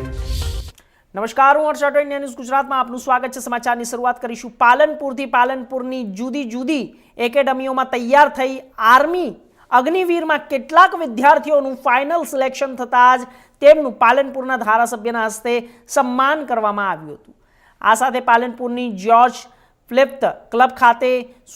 નમસ્કાર, હું હર્ષ ન્યૂઝ ગુજરાતમાં આપનું સ્વાગત છે. સમાચારની શરૂઆત કરીશું. પાલનપુરથી પાલનપુરની જુદી જુદી એકેડમીઓમાં તૈયાર થઈ આર્મી અગ્નિવીરમાં કેટલાક વિદ્યાર્થીઓનું ફાઇનલ સિલેક્શન થતાં જ તેમનું પાલનપુરના ધારાસભ્યના હસ્તે સન્માન કરવામાં આવ્યું હતું. આ સાથે પાલનપુરની જ્યોર્જ ફ્લિપ્ત ક્લબ ખાતે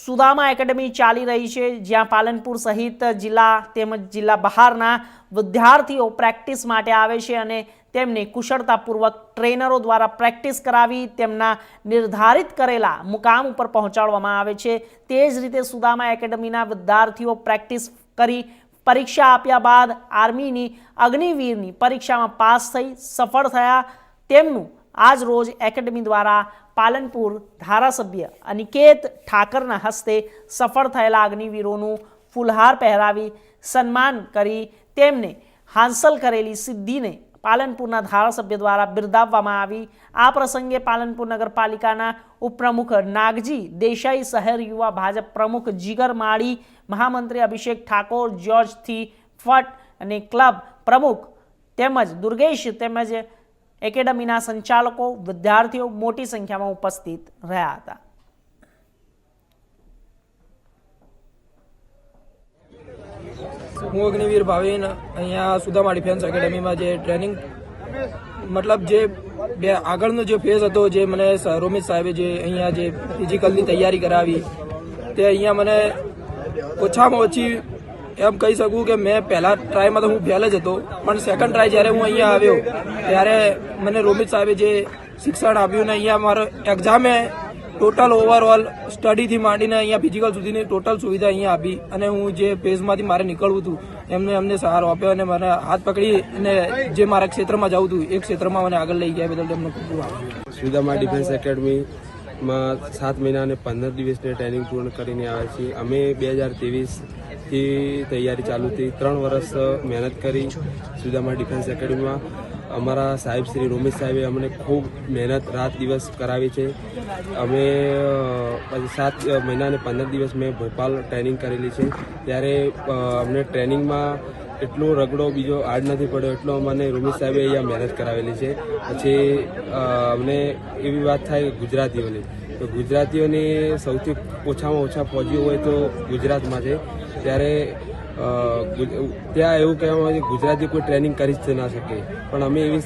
સુદામા એકેડમી ચાલી રહી છે, જ્યાં પાલનપુર સહિત જિલ્લા તેમજ જિલ્લા બહારના વિદ્યાર્થીઓ પ્રેક્ટિસ માટે આવે છે અને તેમને કુશળતાપૂર્વક ટ્રેનરો દ્વારા પ્રેક્ટિસ કરાવી તેમના નિર્ધારિત કરેલા મુકામ ઉપર પહોંચાડવામાં આવે છે. તે જ રીતે સુદામા એકેડમીના વિદ્યાર્થીઓ પ્રેક્ટિસ કરી પરીક્ષા આપ્યા બાદ આર્મીની અગ્નિવીરની પરીક્ષામાં પાસ થઈ સફળ થયા. તેમનું આજ રોજ એકેડમી દ્વારા પાલનપુર ધારાસભ્ય અનિકેત ઠાકરના હસ્તે સફળ થયેલા અગ્નિવીરોનું ફુલહાર પહેરાવી સન્માન કરી. તેમને હાંસલ કરેલી સિદ્ધિને પાલનપુરના ધારાસભ્ય દ્વારા બિરદાવવામાં આવી. આ પ્રસંગે પાલનપુર નગરપાલિકાના ઉપપ્રમુખ નાગજી દેસાઈ શહેર યુવા ભાજપ પ્રમુખ જીગર માળી, મહામંત્રી અભિષેક ઠાકોર, જ્યોર્જથી ફટ અને ક્લબ પ્રમુખ તેમજ દુર્ગેશ તેમજ એકેડમીના સંચાલકો, વિદ્યાર્થીઓ મોટી સંખ્યામાં ઉપસ્થિત રહ્યા હતા. હું અગ્નિવીર ભાવિન અહીંયા સુદામા ડિફેન્સ એકેડમીમાં જે ટ્રેનિંગ, મતલબ જે બે આગળનો જે ફેઝ હતો, જે મને રોમિત સાહેબે જે અહીંયા જે ફિઝિકલની તૈયારી કરાવી, તે અહીંયા મને ઓછામાં ઓછી એમ કહી શકું કે મેં પહેલા ટ્રાયમાં તો હું ફેલ જ હતો, પણ સેકન્ડ ટ્રાય જ્યારે હું અહીંયા આવ્યો, ત્યારે મને રોમિત સાહેબે જે શિક્ષણ આપ્યું ને અહીંયા મારો એક્ઝામે ટોટલ ઓવરઓલ સ્ટડીથી માંડીને અહીંયા ફિઝિકલ સુધીની ટોટલ સુવિધા અહીંયા આપી અને હું જે ફેઝમાંથી મારે નીકળવું હતું, એમને અમને સહારો આપ્યો અને મને હાથ પકડી અને જે મારા ક્ષેત્રમાં જવું હતું, એ ક્ષેત્રમાં મને આગળ લઈ ગયા બદલ તેમનો ખૂબ ખૂબ આભાર. સુદામા ડિફેન્સ એકેડમીમાં સાત મહિના અને પંદર દિવસની ટ્રેનિંગ પૂર્ણ કરીને આવ્યા છીએ. અમે બે હજાર ત્રેવીસથી તૈયારી ચાલુ હતી. ત્રણ વર્ષ મહેનત કરી સુદામા ડિફેન્સ એકેડમીમાં. અમારા સાહેબ શ્રી રોમેશ સાહેબે અમને ખૂબ મહેનત રાત દિવસ કરાવી છે. અમે પછી સાત મહિના અને પંદર દિવસ મેં ભોપાલ ટ્રેનિંગ કરેલી છે. ત્યારે અમને ટ્રેનિંગમાં એટલો રગડો બીજો આડ નથી પડ્યો, એટલો અમને રોમેશ સાહેબે અહીંયા મહેનત કરાવેલી છે. પછી અમને એવી વાત થાય ગુજરાતીઓની. તો ગુજરાતીઓની સૌથી ઓછામાં ઓછા ફોજીઓ હોય તો ગુજરાતમાં છે. ત્યારે ત્યાં એવું કહેવામાં આવે છે ગુજરાતી કોઈ ટ્રેનિંગ કરી જ ના શકે. પણ અમે એવી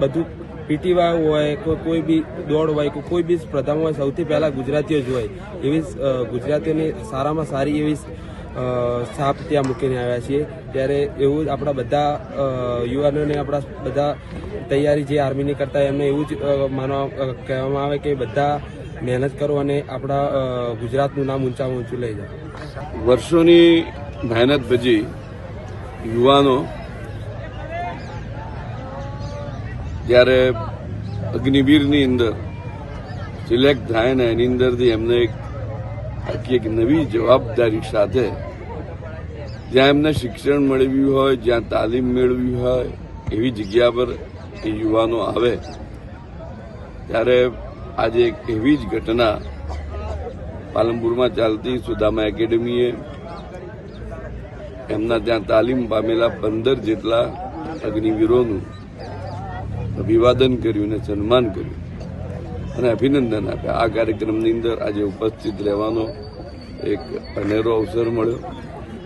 બધું પીટી હોય કોઈ કોઈ બી દોડ હોય કોઈ કોઈ બી સ્પર્ધામાં હોય, સૌથી પહેલાં ગુજરાતીઓ જ હોય. એવી ગુજરાતીઓની સારામાં સારી એવી સાપ ત્યાં મૂકીને આવ્યા છીએ. ત્યારે એવું જ આપણા બધા યુવાનોને આપણા બધા તૈયારી જે આર્મીની કરતા એમને એવું જ માનવા કહેવામાં આવે કે બધા મહેનત કરો અને આપણા ગુજરાતનું નામ ઊંચામાં ઊંચું લઈ જાઓ. વર્ષોની મહેનત ભજી યુવાનો જ્યારે અગ્નિવીરની અંદર સિલેક્ટ થાય ને એની અંદરથી એમને એક આખી એક નવી જવાબદારી સાથે જ્યાં એમને શિક્ષણ મેળવ્યું હોય, જ્યાં તાલીમ મેળવી હોય, એવી જગ્યા પર એ યુવાનો આવે. ત્યારે આજે એક એવી જ ઘટના પાલનપુરમાં ચાલતી સુદામા એકેડમીએ એમના ત્યાં તાલીમ પામેલા પંદર જેટલા અગ્નિવીરોનું અભિવાદન કર્યું અને સન્માન કર્યું. અને અભિનંદન આપ્યા. આ કાર્યક્રમની અંદર આજે ઉપસ્થિત રહેવાનો એક અનેરો અવસર મળ્યો.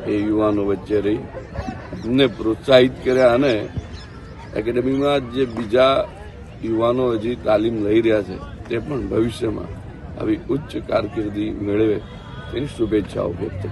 એ યુવાનો વચ્ચે રહી એમને પ્રોત્સાહિત કર્યા અને એકેડેમીમાં જે બીજા યુવાનો હજી તાલીમ લઈ રહ્યા છે, તે પણ ભવિષ્યમાં આવી ઉચ્ચ કારકિર્દી મેળવે તેની શુભેચ્છાઓ વ્યક્ત